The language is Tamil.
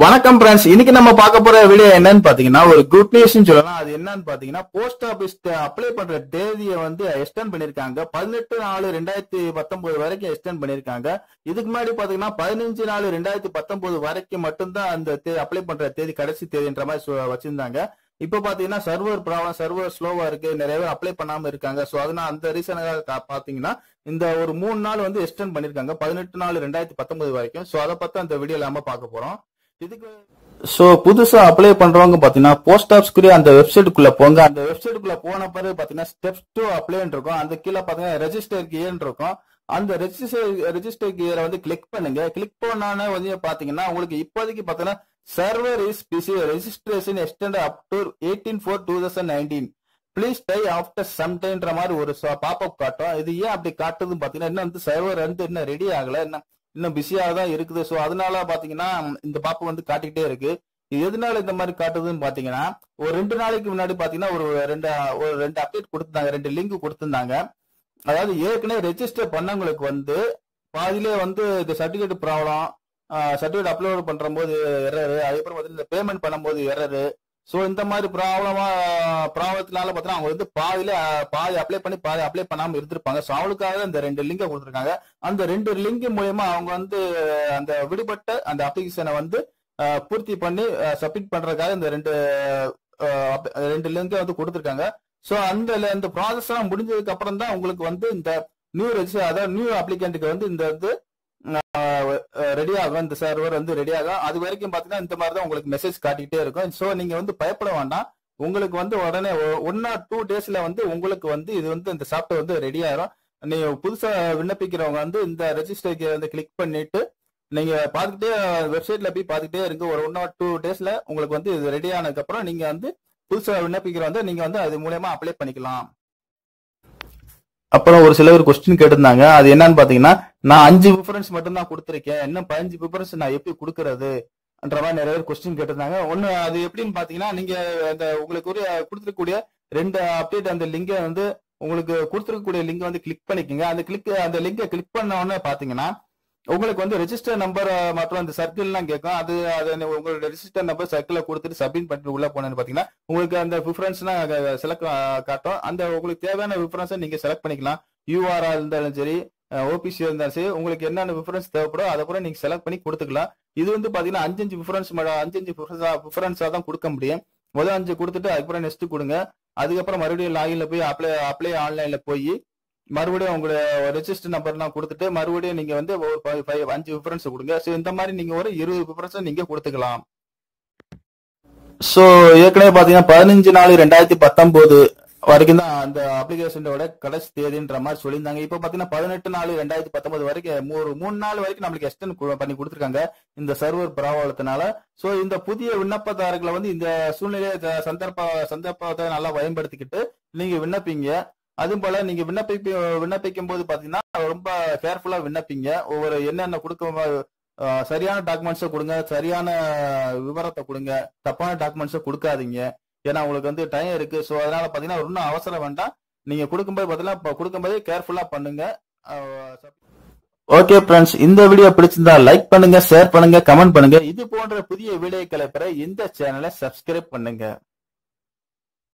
வணக்கம் பிரான்ஸ் இன்னைக்கு நம்ம பார்க்க போற வீடியோ என்னன்னு பாத்தீங்கன்னா ஒரு குட் நியூஸ் சொல்லலாம். அது என்னன்னு பாத்தீங்கன்னா போஸ்ட் ஆபீஸ் அப்ளை பண்ற தேதியை வந்து எக்ஸ்டெண்ட் பண்ணிருக்காங்க பதினெட்டு நாலு ரெண்டாயிரத்தி பத்தொன்பது வரைக்கும் எக்ஸ்டெண்ட் பண்ணிருக்காங்க இதுக்கு முன்னாடி பாத்தீங்கன்னா பதினஞ்சு நாலு ரெண்டாயிரத்தி பத்தொன்பது வரைக்கும் மட்டும்தான் அந்த அப்ளை பண்ற தேதி கடைசி தேதின்ற மாதிரி வச்சிருந்தாங்க. இப்ப பாத்தீங்கன்னா சர்வர் ப்ராப்ளம் சர்வர் ஸ்லோவா இருக்கு. நிறைய பேர் அப்ளை பண்ணாம இருக்காங்க. சோ அதனால அந்த ரீசனாக பாத்தீங்கன்னா இந்த ஒரு மூணு நாள் வந்து எக்ஸ்டெண்ட் பண்ணிருக்காங்க பதினெட்டு நாள் ரெண்டாயிரத்தி பத்தொன்பது வரைக்கும். சோ அதை பத்தி அந்த வீடியோ இல்லாம பார்க்க போறோம். இதுக்கு ஸோ புதுசாக அப்ளை பண்ணுறவங்க பார்த்தீங்கன்னா போஸ்ட் ஆஃபீஸ்க்குரிய அந்த வெப்சைட்டுக்குள்ளே போங்க. அந்த வெப்சைட்டுக்குள்ளே போன பிறகு பார்த்தீங்கன்னா ஸ்டெப்ஸ் டூ அப்ளைன்னு இருக்கும். அந்த கீழே பார்த்தீங்கன்னா ரெஜிஸ்டர் கியர்னு இருக்கும். அந்த ரெஜிஸ்டர் ரெஜிஸ்டர் கியரை வந்து கிளிக் பண்ணுங்க. கிளிக் பண்ணானே வந்து பார்த்தீங்கன்னா உங்களுக்கு இப்போதைக்கு பார்த்தீங்கன்னா server is busy registration extend up to eighteen four two thousand nineteen please try after சம்டைன்ற மாதிரி ஒரு பாப்அப் காட்டும். இது ஏன் அப்படி காட்டுதுன்னு பார்த்தீங்கன்னா இன்னும் வந்து சர்வர் வந்து இன்னும் ரெடி ஆகலை. என்ன இன்னும் பிஸியாக தான் இருக்குது. ஸோ அதனால பார்த்தீங்கன்னா இந்த பாப்பு வந்து காட்டிக்கிட்டே இருக்கு. இது எதனால இந்த மாதிரி காட்டுதுன்னு பாத்தீங்கன்னா ஒரு ரெண்டு நாளைக்கு முன்னாடி பாத்தீங்கன்னா ஒரு ரெண்டு ஒரு ரெண்டு அப்டேட் கொடுத்துருந்தாங்க. ரெண்டு லிங்க் கொடுத்துருந்தாங்க. அதாவது ஏற்கனவே ரெஜிஸ்டர் பண்ணவங்களுக்கு வந்து பாதியிலே வந்து இந்த சர்டிபிகேட் ப்ராப்ளம் சர்டிபிகேட் அப்லோட் பண்ற போது எரரு அதுக்கப்புறம் பார்த்தீங்கன்னா பேமெண்ட் பண்ணும்போது எரரு ஸோ இந்த மாதிரி ப்ராப்ளமா ப்ராப்ளத்தினால பார்த்தீங்கன்னா அவங்க வந்து பாதியில பாதி அப்ளை பண்ணி பாதி அப்ளை பண்ணாம இருந்திருப்பாங்க. ஸோ அவளுக்காக இந்த ரெண்டு லிங்கை கொடுத்துருக்காங்க. அந்த ரெண்டு லிங்க் மூலயமா அவங்க வந்து அந்த விடுபட்ட அந்த அப்ளிகேஷனை வந்து பூர்த்தி பண்ணி சப்மிட் பண்றதுக்காக இந்த ரெண்டு ரெண்டு லிங்கை வந்து கொடுத்துருக்காங்க. ஸோ அந்த இந்த ப்ராசஸ் எல்லாம் முடிஞ்சதுக்கு அப்புறம் தான் உங்களுக்கு வந்து இந்த நியூ ரெஜிஸ்டர் அதாவது நியூ அப்ளிகண்ட்டுக்கு வந்து இந்த இது ரெடி ஆகும் இந்த சர்வர் வந்து ரெடி ஆகும் அது வரைக்கும் பாத்தீங்கன்னா இந்த மாதிரி தான் உங்களுக்கு மெசேஜ் காட்டிக்கிட்டே இருக்கும். ஸோ நீங்க வந்து பயப்பட வேண்டாம். உங்களுக்கு வந்து உடனே ஒன் ஆர் டூ டேஸ்ல வந்து உங்களுக்கு வந்து இது வந்து இந்த சாஃப்ட்வேர் வந்து ரெடி ஆயிரும். நீங்க புதுசா விண்ணப்பிக்கிறவங்க வந்து இந்த ரெஜிஸ்டருக்கு வந்து கிளிக் பண்ணிட்டு நீங்க பார்த்துக்கிட்டே வெப்சைட்ல போய் பார்த்துக்கிட்டே இருங்க. ஒரு ஒன் ஆர் டூ டேஸ்ல உங்களுக்கு வந்து இது ரெடி ஆனதுக்கு அப்புறம் நீங்க வந்து புதுசா விண்ணப்பிக்கிற வந்து நீங்க வந்து அது மூலயமா அப்ளை பண்ணிக்கலாம். அப்புறம் ஒரு சில கொஸ்டின் கேட்டிருந்தாங்க. அது என்னன்னு பாத்தீங்கன்னா நான் அஞ்சு ப்ரிஃபரன்ஸ் மட்டும்தான் கொடுத்துருக்கேன். இன்னும் பதினஞ்சு ப்ரிஃபரன்ஸ் நான் எப்படி கொடுக்கறது? என்ற மாதிரி நிறைய பேர் கொஸ்டின் கேட்டிருந்தாங்க. ஒன்று அது எப்படின்னு பார்த்தீங்கன்னா நீங்கள் அந்த உங்களுக்கு ஒரு கொடுத்துருக்கக்கூடிய ரெண்டு அப்டேட் அந்த லிங்கை வந்து உங்களுக்கு கொடுத்துருக்கக்கூடிய லிங்கை வந்து கிளிக் பண்ணிக்கோங்க. அந்த கிளிக் அந்த லிங்கை கிளிக் பண்ண உடனே பார்த்தீங்கன்னா உங்களுக்கு வந்து ரெஜிஸ்டர் நம்பர் மற்றும் அந்த சர்க்கிள்லாம் கேட்கும். அது அது உங்களோட ரெஜிஸ்டர் நம்பர் சர்க்கிளை கொடுத்துட்டு சப்மிட் பண்ணிட்டு உள்ள போனேன்னு பார்த்தீங்கன்னா உங்களுக்கு அந்த ப்ரிஃபரன்ஸ்னா செலக்ட் காட்டும். அந்த உங்களுக்கு தேவையான ப்ரிஃபரன்ஸை நீங்கள் செலக்ட் பண்ணிக்கலாம். யூஆர்ஆர் இருந்தாலும் சரி ஓபிசி இருந்தாலும் சரி உங்களுக்கு என்னென்ன ப்ரிஃபரன்ஸ் தேவைப்படும் அதை கூட நீங்க செலக்ட் பண்ணி கொடுத்துக்கலாம். இது வந்து பாத்தீங்கன்னா அஞ்சு அஞ்சு ப்ரிஃபரன்ஸ் அஞ்சஞ்சு அஞ்சு ப்ரிஃபரன்ஸா தான் கொடுக்க முடியும். முதல் அஞ்சு கொடுத்துட்டு அதுக்கப்புறம் நெக்ஸ்ட் கொடுங்க. அதுக்கப்புறம் மறுபடியும் லாகின்ல போய் அப்ளை அப்ளை ஆன்லைன்ல போய் மறுபடியும் உங்களோட ரெஜிஸ்டர் நம்பர்லாம் கொடுத்துட்டு மறுபடியும் நீங்க வந்து ஒரு five- அஞ்சு ப்ரிஃபரன்ஸ் கொடுங்க. ஸோ இந்த மாதிரி நீங்க ஒரு இருபது ப்ரிஃபரன்ஸ் நீங்க கொடுத்துக்கலாம். ஸோ ஏற்கனவே பாத்தீங்கன்னா பதினஞ்சு நாலு ரெண்டாயிரத்தி பத்தொன்பது வரைக்கும் தான் அந்த அப்ளிகேஷனோட கடைசி தேதின்ற மாதிரி சொல்லியிருந்தாங்க. இப்போ பார்த்தீங்கன்னா பதினெட்டு நாலு ரெண்டாயிரத்தி பத்தொன்பது வரைக்கும் ஒரு மூணு நாள் வரைக்கும் நம்மளுக்கு எக்ஸ்டென்ட் பண்ணி கொடுத்துருக்காங்க இந்த சர்வர் பிராபலத்தினால ஸோ இந்த புதிய விண்ணப்பதாரர்களை வந்து இந்த சூழ்நிலையை சந்தர்ப்ப சந்தர்ப்பத்தை நல்லா பயன்படுத்திக்கிட்டு நீங்க விண்ணப்பிங்க. அதுவும் போல நீங்க விண்ணப்பிப்பி விண்ணப்பிக்கும் போது பாத்தீங்கன்னா ரொம்ப கேர்ஃபுல்லா விண்ணப்பிங்க. ஒவ்வொரு என்னென்ன கொடுக்க சரியான டாக்குமெண்ட்ஸை கொடுங்க சரியான விவரத்தை கொடுங்க. தப்பான டாக்குமெண்ட்ஸை கொடுக்காதீங்க. ஏன்னா உங்களுக்கு வந்து டைம் இருக்கு. ஸோ அதனால பாத்தீங்கன்னா ஒன்றும் அவசரம் வேண்டாம். நீங்க கொடுக்கும்போது பார்த்தீங்கன்னா இப்ப கொடுக்கும்போதே கேர்ஃபுல்லா பண்ணுங்க. ஓகே ஃப்ரெண்ட்ஸ் இந்த வீடியோ பிடிச்சிருந்தா லைக் பண்ணுங்க ஷேர் பண்ணுங்க கமெண்ட் பண்ணுங்க. இது போன்ற புதிய வீடியோக்களை பெற இந்த சேனலை சப்ஸ்கிரைப் பண்ணுங்க.